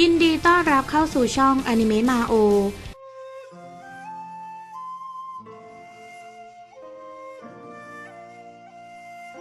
ยินดีต้อนรับเข้าสู่ช่องอนิเมะมาโอ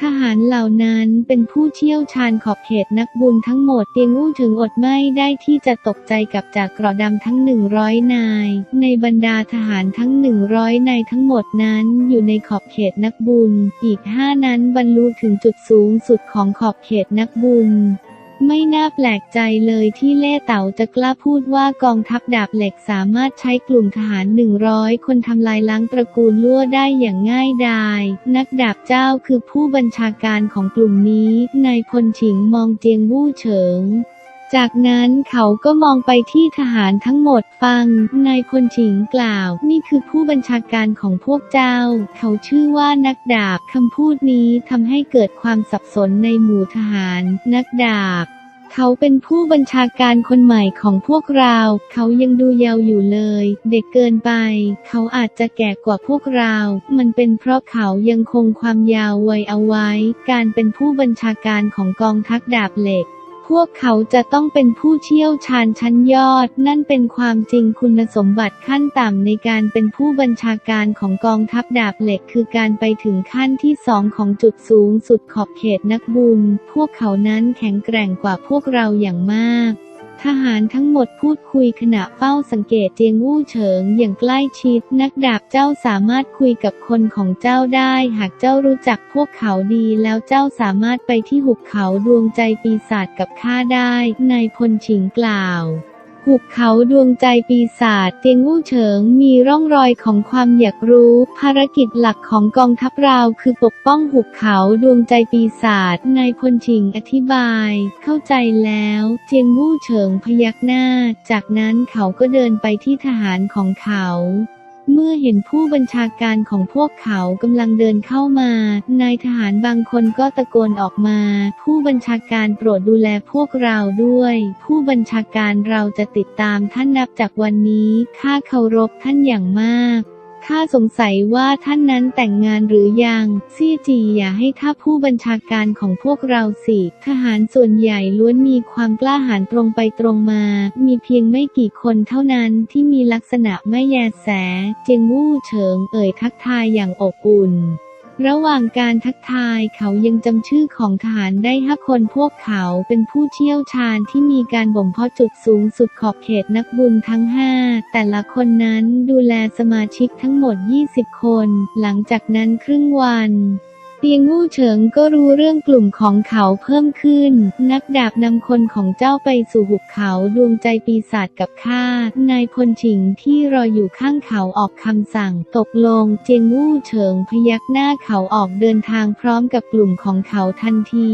ทหารเหล่านั้นเป็นผู้เชี่ยวชาญขอบเขตนักบุญทั้งหมดเตียงอู้ถึงอดไม่ได้ที่จะตกใจกับจากกระดำทั้งหนึ่งร้อยนาย ในบรรดาทหารทั้งหนึ่งร้อยนายทั้งหมดนั้นอยู่ในขอบเขตนักบุญ อีกห้านั้นบรรลุถึงจุดสูงสุดของขอบเขตนักบุญ ไม่น่าแปลกใจเลยที่เล่เต๋าจะกล้าพูดว่ากองทัพดาบเหล็กสามารถใช้กลุ่มทหาร 100 คนทำลายล้างตระกูลลั่วได้อย่างง่ายดาย นักดาบเจ้าคือผู้บัญชาการของกลุ่มนี้ นายพลฉิงมองเจียงวู่เฉิง จากนั้นเขาก็มองไปที่ทหารทั้งหมดฟัง นายพลฉิงกล่าว นี่คือผู้บัญชาการของพวกเจ้า เขาชื่อว่านักดาบคำพูดนี้ทำให้เกิดความสับสนในหมู่ทหาร นักดาบเขาเป็นผู้บัญชาการคนใหม่ของพวกเรา เขายังดูเยาว์อยู่เลย เด็กเกินไป เขาอาจจะแก่กว่าพวกเรา มันเป็นเพราะเขายังคงความยาววัยเอาไว้ การเป็นผู้บัญชาการของกองทัพดาบเหล็ก พวกเขาจะต้องเป็นผู้เชี่ยวชาญชั้นยอด นั่นเป็นความจริงคุณสมบัติขั้นต่ำในการเป็นผู้บัญชาการของกองทัพดาบเหล็ก คือการไปถึงขั้นที่สองของจุดสูงสุดขอบเขตนักบุญ พวกเขานั้นแข็งแกร่งกว่าพวกเราอย่างมาก ทหารทั้งหมดพูดคุยขณะเฝ้าสังเกตเจียงวู่เฉิงอย่างใกล้ชิด นักดาบเจ้าสามารถคุยกับคนของเจ้าได้ หากเจ้ารู้จักพวกเขาดีแล้วเจ้าสามารถไปที่หุบเขาดวงใจปีศาจกับข้าได้ นายพลฉิงกล่าว หุบเขาดวงใจปีศาจเตียงวู่เฉิงมีร่องรอยของความอยากรู้ ภารกิจหลักของกองทัพเราคือปกป้องหุบเขาดวงใจปีศาจนายพลชิงอธิบาย เข้าใจแล้วเจียงวู่เฉิงพยักหน้า จากนั้นเขาก็เดินไปที่ทหารของเขา เมื่อเห็นผู้บัญชาการของพวกเขากำลังเดินเข้ามา นายทหารบางคนก็ตะโกนออกมา ผู้บัญชาการโปรดดูแลพวกเราด้วย ผู้บัญชาการเราจะติดตามท่านนับจากวันนี้ ข้าเคารพท่านอย่างมาก ข้าสงสัยว่าท่านนั้นแต่งงานหรือยังซี่จีอย่าให้ท่าผู้บัญชาการของพวกเราสิ ทหารส่วนใหญ่ล้วนมีความกล้าหาญตรงไปตรงมา มีเพียงไม่กี่คนเท่านั้นที่มีลักษณะไม่แยแส เจียงวู่เฉิงเอ่ยทักทายอย่างอบอุ่น ระหว่างการทักทายเขายังจำชื่อของทหารได้ห้าคนพวกเขาเป็นผู้เชี่ยวชาญที่มีการบ่มเพาะจุดสูงสุดขอบเขตนักบุญทั้งห้าแต่ละคนนั้นดูแลสมาชิกทั้งหมด 20 คน หลังจากนั้นครึ่งวัน เตียงงู่เฉิงก็รู้เรื่องกลุ่มของเขาเพิ่มขึ้น นักดาบนำคนของเจ้าไปสู่หุบเขาดวงใจปีศาจกับข้า นายพลฉิงที่รออยู่ข้างเขาออกคำสั่ง ตกลง เจียงวู่เฉิงพยักหน้าเขาออกเดินทางพร้อมกับกลุ่มของเขาทันที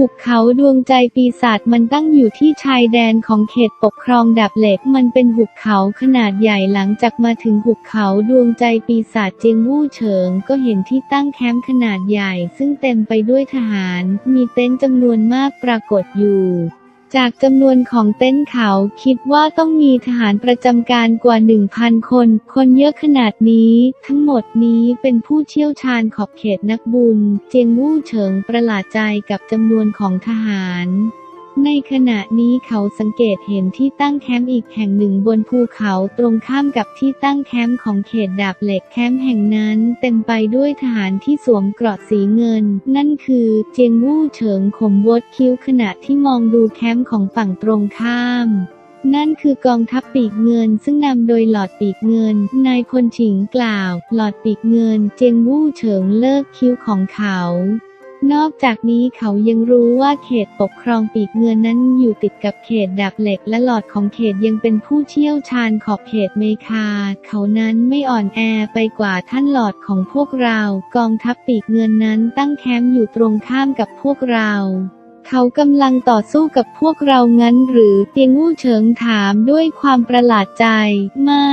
หุบเขาดวงใจปีศาจมันตั้งอยู่ที่ชายแดนของเขตปกครองดับเหล็ก มันเป็นหุบเขาขนาดใหญ่หลังจากมาถึงหุบเขาดวงใจปีศาจเจียงวู่เฉิง ก็เห็นที่ตั้งแคมป์ขนาดใหญ่ ซึ่งเต็มไปด้วยทหาร มีเต็นท์จำนวนมากปรากฏอยู่ จากจำนวนของเต็นท์เขาคิดว่าต้องมีทหารประจำการกว่า 1,000 คน คนเยอะขนาดนี้ ทั้งหมดนี้เป็นผู้เชี่ยวชาญขอบเขตนักบุญ เจียงวู่เฉิงประหลาดใจกับจำนวนของทหาร ในขณะนี้เขาสังเกตเห็นที่ตั้งแคมป์อีกแห่งหนึ่งบนภูเขาตรงข้ามกับที่ตั้งแคมป์ของเขตดาบเหล็กแคมป์แห่งนั้นเต็มไปด้วยทหารที่สวมเกราะสีเงิน นั่นคือเจียงวู่เฉิงขมวดคิ้วขณะที่มองดูแคมป์ของฝั่งตรงข้ามนั่นคือกองทัพปีกเงินซึ่งนำโดยหลอดปีกเงิน นายพลฉิงกล่าว หลอดปีกเงิน เจียงวู่เฉิงเลิกคิ้วของเขา นอกจากนี้เขายังรู้ว่าเขตปกครองปีกเงินนั้นอยู่ติดกับเขตดาบเหล็กและหลอดของเขตยังเป็นผู้เชี่ยวชาญขอบเขตเมคา เขานั้นไม่อ่อนแอไปกว่าท่านหลอดของพวกเรา กองทัพปีกเงินนั้นตั้งแคมป์อยู่ตรงข้ามกับพวกเรา เขากำลังต่อสู้กับพวกเรางั้นหรือเตียงวู่เฉิงถามด้วยความประหลาดใจ ไม่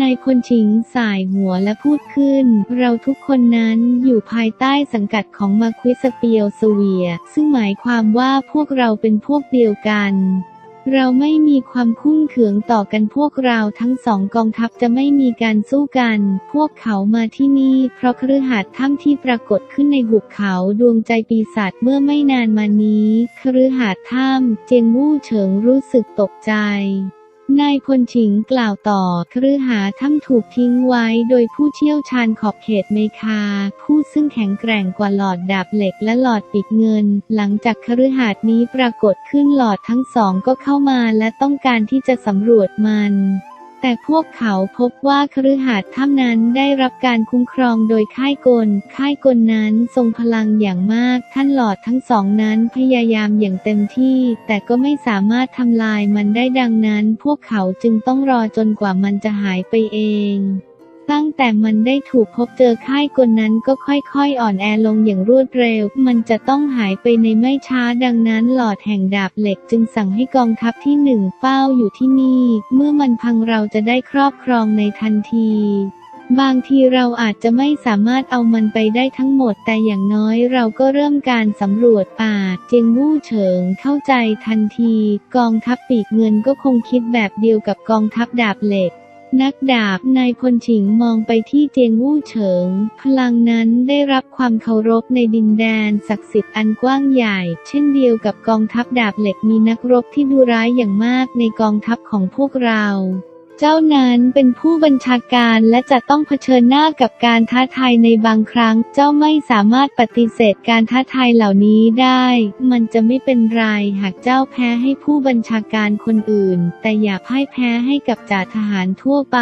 นายพลชิงสายหัวและพูดขึ้น เราทุกคนนั้นอยู่ภายใต้สังกัดของมาควิสเปียวสเวีย ซึ่งหมายความว่าพวกเราเป็นพวกเดียวกัน เราไม่มีความคุ้มเขืองต่อกันพวกเราทั้งสองกองทัพจะไม่มีการสู้กัน พวกเขามาที่นี่เพราะคฤหาดถ้ำที่ปรากฏขึ้นในหุบเขาดวงใจปีศาจเมื่อไม่นานมานี้คฤหาดถ้ำเจียงมู่เฉิงรู้สึกตกใจ นายพลฉิงกล่าวต่อคฤหาสน์ถ้ำถูกทิ้งไว้โดยผู้เชี่ยวชาญขอบเขตเมคา ผู้ซึ่งแข็งแกร่งกว่าหลอดดาบเหล็กและหลอดปิดเงิน หลังจากคฤหาสนี้ปรากฏขึ้นหลอดทั้งสองก็เข้ามาและต้องการที่จะสำรวจมัน แต่พวกเขาพบว่าคฤหาสน์ถ้ำนั้นได้รับการคุ้มครองโดยค่ายกล ค่ายกลนั้นทรงพลังอย่างมาก ท่านหลอดทั้งสองนั้นพยายามอย่างเต็มที่ แต่ก็ไม่สามารถทำลายมันได้ดังนั้น พวกเขาจึงต้องรอจนกว่ามันจะหายไปเอง ตั้งแต่มันได้ถูกพบเจอค่ายกลนั้นก็ค่อยๆ อ่อนแอลงอย่างรวดเร็ว มันจะต้องหายไปในไม่ช้าดังนั้นหลอดแห่งดาบเหล็กจึงสั่งให้กองทัพที่หนึ่งเฝ้าอยู่ที่นี่ เมื่อมันพังเราจะได้ครอบครองในทันทีบางทีเราอาจจะไม่สามารถเอามันไปได้ทั้งหมด แต่อย่างน้อยเราก็เริ่มการสำรวจป่า เจียงวู่เฉิงเข้าใจทันที กองทัพปีกเงินก็คงคิดแบบเดียวกับกองทัพดาบเหล็ก นักดาบนายพลฉิงมองไปที่เจียงวู่เฉิง พลังนั้นได้รับความเคารพในดินแดนศักดิ์สิทธิ์อันกว้างใหญ่ เช่นเดียวกับกองทัพดาบเหล็กมีนักรบที่ดูร้ายอย่างมากในกองทัพของพวกเรา เจ้านั้นเป็นผู้บัญชาการและจะต้องเผชิญหน้ากับการท้าทายในบางครั้ง เจ้าไม่สามารถปฏิเสธการท้าทายเหล่านี้ได้ มันจะไม่เป็นไรหากเจ้าแพ้ให้ผู้บัญชาการคนอื่น แต่อย่าพ่ายแพ้ให้กับจ่าทหารทั่วไป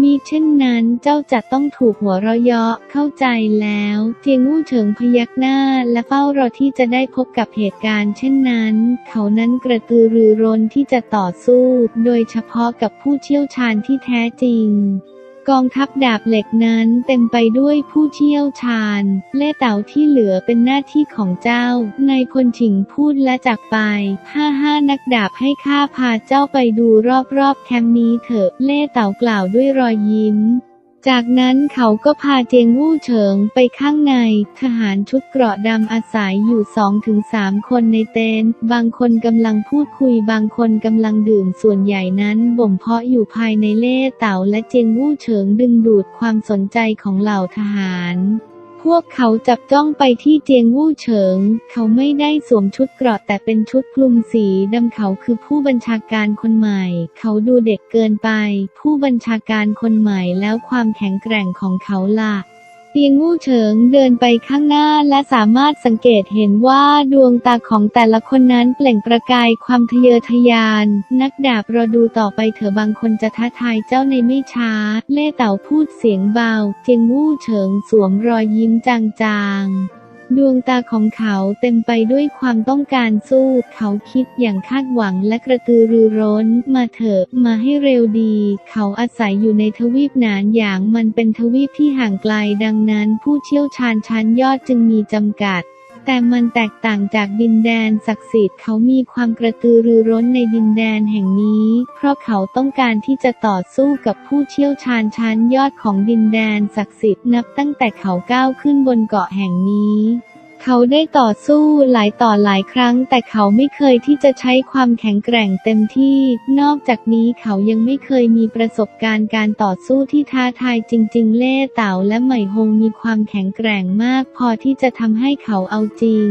มีเช่นนั้นเจ้าจะต้องถูกหัวเราะเยาะเข้าใจแล้วเจียงอู้เฉิงพยักหน้าและเฝ้ารอที่จะได้พบกับเหตุการณ์เช่นนั้น เขานั้นกระตือรือร้นที่จะต่อสู้ โดยเฉพาะกับผู้เชี่ยวชาญที่แท้จริง กองทัพดาบเหล็กนั้นเต็มไปด้วยผู้เชี่ยวชาญ เล่เต่าที่เหลือเป็นหน้าที่ของเจ้า นายพลฉิงพูดและจากไป ห้าห้านักดาบให้ข้าพาเจ้าไปดูรอบๆแคมป์นี้เถอะ เล่เต่ากล่าวด้วยรอยยิ้ม จากนั้นเขาก็พาเจียงวู่เฉิงไปข้างใน ทหารชุดเกราะดำอาศัยอยู่สองถึงสามคนในเต็นท์บางคนกำลังพูดคุยบางคนกำลังดื่มส่วนใหญ่นั้นบ่มเพาะอยู่ภายในเล่เต่าและเจียงวู่เฉิงดึงดูดความสนใจของเหล่าทหาร พวกเขาจับจ้องไปที่เจียงวู่เฉิง เขาไม่ได้สวมชุดเกราะแต่เป็นชุดคลุมสีดำเขาคือผู้บัญชาการคนใหม่ เขาดูเด็กเกินไป ผู้บัญชาการคนใหม่แล้วความแข็งแกร่งของเขาล่ะ เตียงวู่เฉิงเดินไปข้างหน้าและสามารถสังเกตเห็นว่าดวงตาของแต่ละคนนั้นเปล่งประกายความทะเยอทะยาน นักดาบรอดูต่อไปเถอะบางคนจะท้าทายเจ้าในไม่ช้า เล่เต่าพูดเสียงเบาเจียงวู่เฉิงสวมรอยยิ้มจางๆ ดวงตาของเขาเต็มไปด้วยความต้องการสู้ เขาคิดอย่างคาดหวังและกระตือรือร้น มาเถอะ มาให้เร็วดี เขาอาศัยอยู่ในทวีปหนานหยางมันเป็นทวีปที่ห่างไกลดังนั้น ผู้เชี่ยวชาญชั้นยอดจึงมีจำกัด แต่มันแตกต่างจากดินแดนศักดิ์สิทธิ์เขามีความกระตือรือร้นในดินแดนแห่งนี้ เพราะเขาต้องการที่จะต่อสู้กับผู้เชี่ยวชาญชั้นยอดของดินแดนศักดิ์สิทธิ์นับตั้งแต่เขาก้าวขึ้นบนเกาะแห่งนี้ เขาได้ต่อสู้หลายต่อหลายครั้ง แต่เขาไม่เคยที่จะใช้ความแข็งแกร่งเต็มที่ นอกจากนี้เขายังไม่เคยมีประสบการณ์การต่อสู้ที่ท้าทายจริง ๆ เล่เต่าและไหมหงมีความแข็งแกร่งมาก พอที่จะทำให้เขาเอาจริง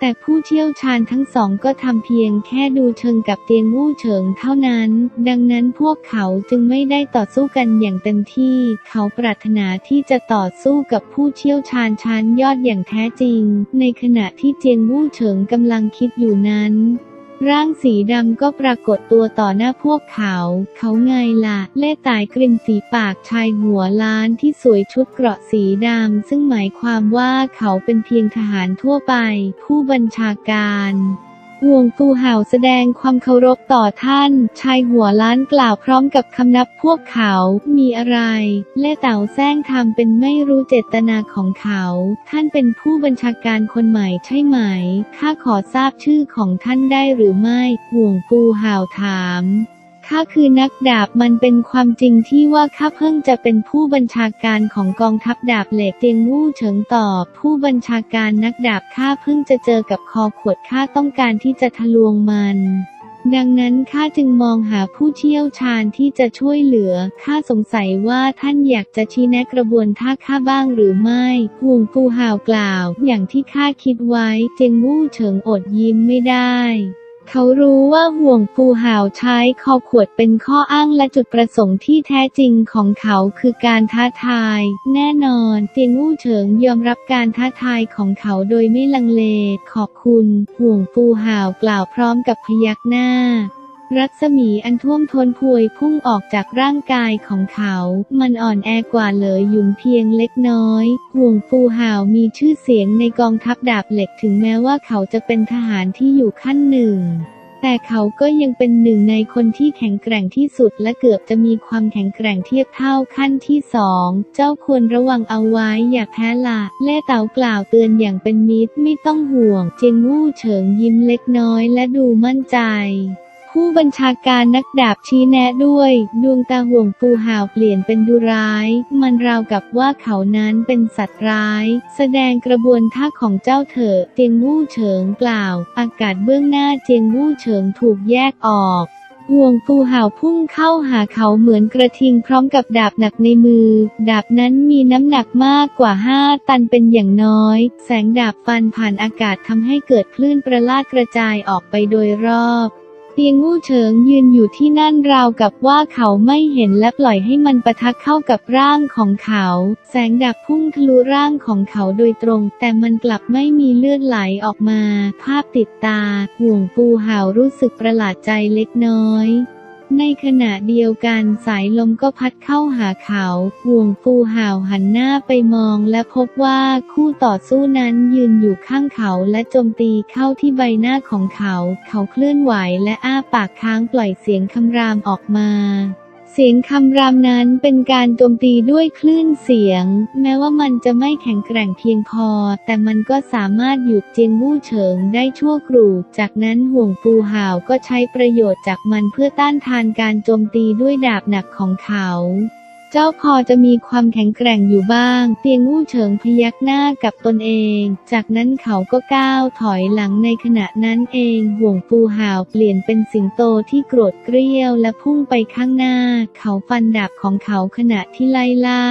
แต่ผู้เชี่ยวชาญทั้งสองก็ทำเพียงแค่ดูเชิงกับเตียงวู่เฉิงเท่านั้น ดังนั้นพวกเขาจึงไม่ได้ต่อสู้กันอย่างเต็มที่ เขาปรารถนาที่จะต่อสู้กับผู้เชี่ยวชาญชั้นยอดอย่างแท้จริง ในขณะที่เจียงวู่เฉิงกำลังคิดอยู่นั้น ร่างสีดำก็ปรากฏตัวต่อหน้าพวกเขา เขาไงล่ะ เล่ตายกรินสีปากชายหัวล้านที่สวยชุดเกราะสีดำ ซึ่งหมายความว่าเขาเป็นเพียงทหารทั่วไป ผู้บัญชาการ วงฟูเห่าแสดงความเคารพต่อท่าน ชายหัวล้านกล่าวพร้อมกับคำนับพวกเขา มีอะไร และเต่าแซงทำเป็นไม่รู้เจตนาของเขา ท่านเป็นผู้บัญชาการคนใหม่ใช่ไหม ข้าขอทราบชื่อของท่านได้หรือไม่ ห่วงฟูเห่าถาม ข้าคือนักดาบมันเป็นความจริงที่ว่าข้าเพิ่งจะเป็นผู้บัญชาการของกองทัพดาบเหล็กเตียงวู่เฉิงตอบผู้บัญชาการนักดาบข้าเพิ่งจะเจอกับคอขวดข้าต้องการที่จะทะลวงมันดังนั้นข้าจึงมองหาผู้เชี่ยวชาญที่จะช่วยเหลือ ข้าสงสัยว่าท่านอยากจะชี้แนะกระบวนท่าข้าบ้างหรือไม่ห่วงปูห่าวกล่าว อย่างที่ข้าคิดไว้ เจงวู่เฉิงอดยิ้มไม่ได้ เขารู้ว่าห่วงปูห่าวใช้คอขวดเป็นข้ออ้างและจุดประสงค์ที่แท้จริงของเขาคือการท้าทาย แน่นอน เตียงอู้เฉิงยอมรับการท้าทายของเขาโดยไม่ลังเล ขอบคุณ ห่วงปูห่าวกล่าวพร้อมกับพยักหน้า รัศมีอันท่วมท้นพวยพุ่งออกจากร่างกายของเขา มันอ่อนแอกว่าเหลยหยุนเพียงเล็กน้อย ห่วงปูหาวมีชื่อเสียงในกองทัพดาบเหล็กถึงแม้ว่าเขาจะเป็นทหารที่อยู่ขั้นหนึ่ง แต่เขาก็ยังเป็นหนึ่งในคนที่แข็งแกร่งที่สุดและเกือบจะมีความแข็งแกร่งเทียบเท่าขั้นที่สอง เจ้าควรระวังเอาไว้อย่าแพ้ละเล่เต๋ากล่าวเตือนอย่างเป็นมิตรไม่ต้องห่วง เจยงวู่เฉิงยิ้มเล็กน้อยและดูมั่นใจ ผู้บัญชาการนักดาบชี้แนะด้วย ดวงตาห่วงปูห่าวเปลี่ยนเป็นดูร้าย มันราวกับว่าเขานั้นเป็นสัตว์ร้าย แสดงกระบวนท่าของเจ้าเถอเจียงวู่เฉิงกล่าว อากาศเบื้องหน้าเจียงวู่เฉิงถูกแยกออกห่วงปูห่าวพุ่งเข้าหาเขาเหมือนกระทิงพร้อมกับดาบหนักในมือ ดาบนั้นมีน้ำหนักมากกว่า5ตันเป็นอย่างน้อย แสงดาบฟันผ่านอากาศทำให้เกิดคลื่นประลาดกระจายออกไปโดยรอบ เตียงงูเฉิงยืนอยู่ที่นั่นราวกับว่าเขาไม่เห็นและปล่อยให้มันปะทะเข้ากับร่างของเขา แสงดับพุ่งทะลุร่างของเขาโดยตรง แต่มันกลับไม่มีเลือดไหลออกมา ภาพติดตา ห่วงปูหาวรู้สึกประหลาดใจเล็กน้อย ในขณะเดียวกันสายลมก็พัดเข้าหาเขาห่วงฟูห่าวหันหน้าไปมองและพบว่าคู่ต่อสู้นั้นยืนอยู่ข้างเขาและโจมตีเข้าที่ใบหน้าของเขา เขาเคลื่อนไหวและอ้าปากค้างปล่อยเสียงคำรามออกมา เสียงคำรามนั้นเป็นการโจมตีด้วยคลื่นเสียง แม้ว่ามันจะไม่แข็งแกร่งเพียงพอ แต่มันก็สามารถหยุดเจียงวู่เฉิงได้ชั่วครู่ จากนั้นห่วงปูหาวก็ใช้ประโยชน์จากมันเพื่อต้านทานการโจมตีด้วยดาบหนักของเขา เจ้าพอจะมีความแข็งแกร่งอยู่บ้าง เตียงวู่เฉิงพยักหน้ากับตนเอง จากนั้นเขาก็ก้าวถอยหลังในขณะนั้นเอง ห่วงปูหาวเปลี่ยนเป็นสิงโตที่โกรธเกรี้ยวและพุ่งไปข้างหน้า เขาฟันดาบของเขาขณะที่ไล่ล่า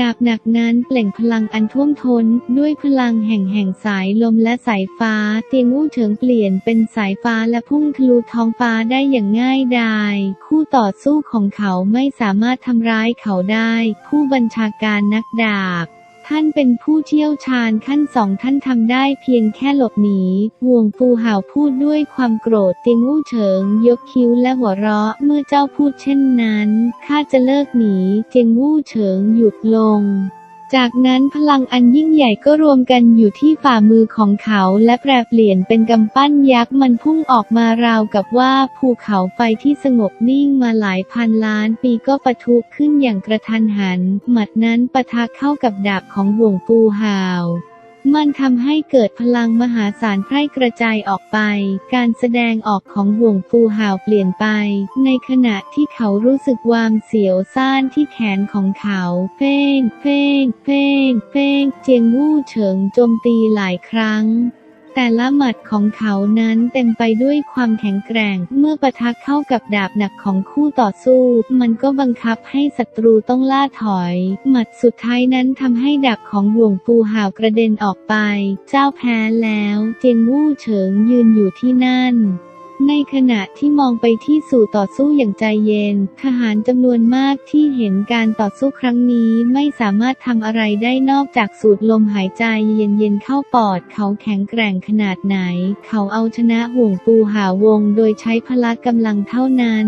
ดาบหนักนั้นเปล่งพลังอันท่วมท้น ด้วยพลังแห่งแห่งสายลมและสายฟ้า เตียงอู้เฉิงเปลี่ยนเป็นสายฟ้าและพุ่งทะลุท้องฟ้าได้อย่างง่ายดาย คู่ต่อสู้ของเขาไม่สามารถทำร้ายเขาได้ ผู้บัญชาการนักดาบ ท่านเป็นผู้เชี่ยวชาญขั้นสองท่านทำได้เพียงแค่หลบหนีห่วงปูห่าวพูดด้วยความโกรธเตียงอู้เฉิง ยกคิ้วและหัวเราะเมื่อเจ้าพูดเช่นนั้นข้าจะเลิกหนีเตียงวู้เฉิงหยุดลง จากนั้นพลังอันยิ่งใหญ่ก็รวมกันอยู่ที่ฝ่ามือของเขาและแปรเปลี่ยนเป็นกำปั้นยักษ์มันพุ่งออกมาราวกับว่าภูเขาไฟที่สงบนิ่งมาหลายพันล้านปีก็ปะทุขึ้นอย่างกระทันหัน หมัดนั้นปะทะเข้ากับดาบของห่วงปูหาว มันทำให้เกิดพลังมหาศาลไพร่กระจายออกไป การแสดงออกของห่วงฟูหาวเปลี่ยนไป ในขณะที่เขารู้สึกวามเสียวซ่านที่แขนของเขา เพ่ง เพ่ง เพ่ง เพ่ง เจียงวู่เฉิงโจมตีหลายครั้ง แต่ละหมัดของเขานั้นเต็มไปด้วยความแข็งแกร่ง เมื่อปะทะเข้ากับดาบหนักของคู่ต่อสู้ มันก็บังคับให้ศัตรูต้องล่าถอย หมัดสุดท้ายนั้นทำให้ดาบของห่วงปูหาวกระเด็นออกไป เจ้าแพ้แล้ว เจียงวู่เฉิงยืนอยู่ที่นั่น ในขณะที่มองไปที่สู่ต่อสู้อย่างใจเย็น ทหารจำนวนมากที่เห็นการต่อสู้ครั้งนี้ไม่สามารถทำอะไรได้นอกจากสูดลมหายใจเย็นๆเข้าปอด เขาแข็งแกร่งขนาดไหน เขาเอาชนะห่วงปูหาวงโดยใช้พละกำลังเท่านั้น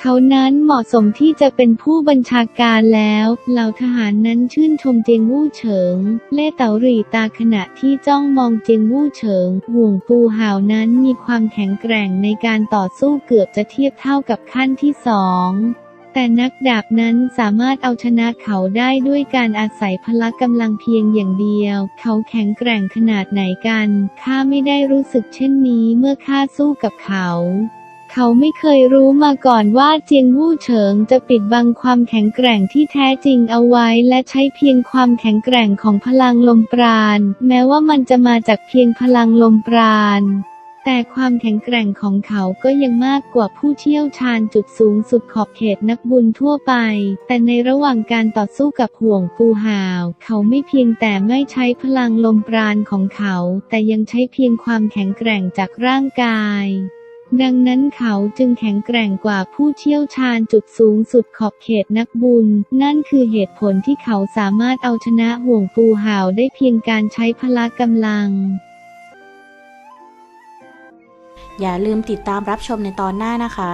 เขานั้นเหมาะสมที่จะเป็นผู้บัญชาการแล้ว เหล่าทหารนั้นชื่นชมเจียงวู่เฉิง เล่เต๋าหรี่ตาขณะที่จ้องมองเจียงวู่เฉิง ห่วงปูหาวนั้นมีความแข็งแกร่งในการต่อสู้เกือบจะเทียบเท่ากับขั้นที่สองแต่นักดาบนั้นสามารถเอาชนะเขาได้ด้วยการอาศัยพละกำลังเพียงอย่างเดียว เขาแข็งแกร่งขนาดไหนกัน ข้าไม่ได้รู้สึกเช่นนี้เมื่อข้าสู้กับเขา เขาไม่เคยรู้มาก่อนว่าเจียงวู่เฉิงจะปิดบังความแข็งแกร่งที่แท้จริงเอาไว้ และใช้เพียงความแข็งแกร่งของพลังลมปราณ แม้ว่ามันจะมาจากเพียงพลังลมปราณแต่ความแข็งแกร่งของเขาก็ยังมากกว่าผู้เชี่ยวชาญจุดสูงสุดขอบเขตนักบุญทั่วไป แต่ในระหว่างการต่อสู้กับห่วงปูหาว เขาไม่เพียงแต่ไม่ใช้พลังลมปราณของเขา แต่ยังใช้เพียงความแข็งแกร่งจากร่างกาย ดังนั้นเขาจึงแข็งแกร่งกว่าผู้เชี่ยวชาญจุดสูงสุดขอบเขตนักบุญ นั่นคือเหตุผลที่เขาสามารถเอาชนะห่วงปูหาวได้เพียงการใช้พละกำลัง อย่าลืมติดตามรับชมในตอนหน้านะคะ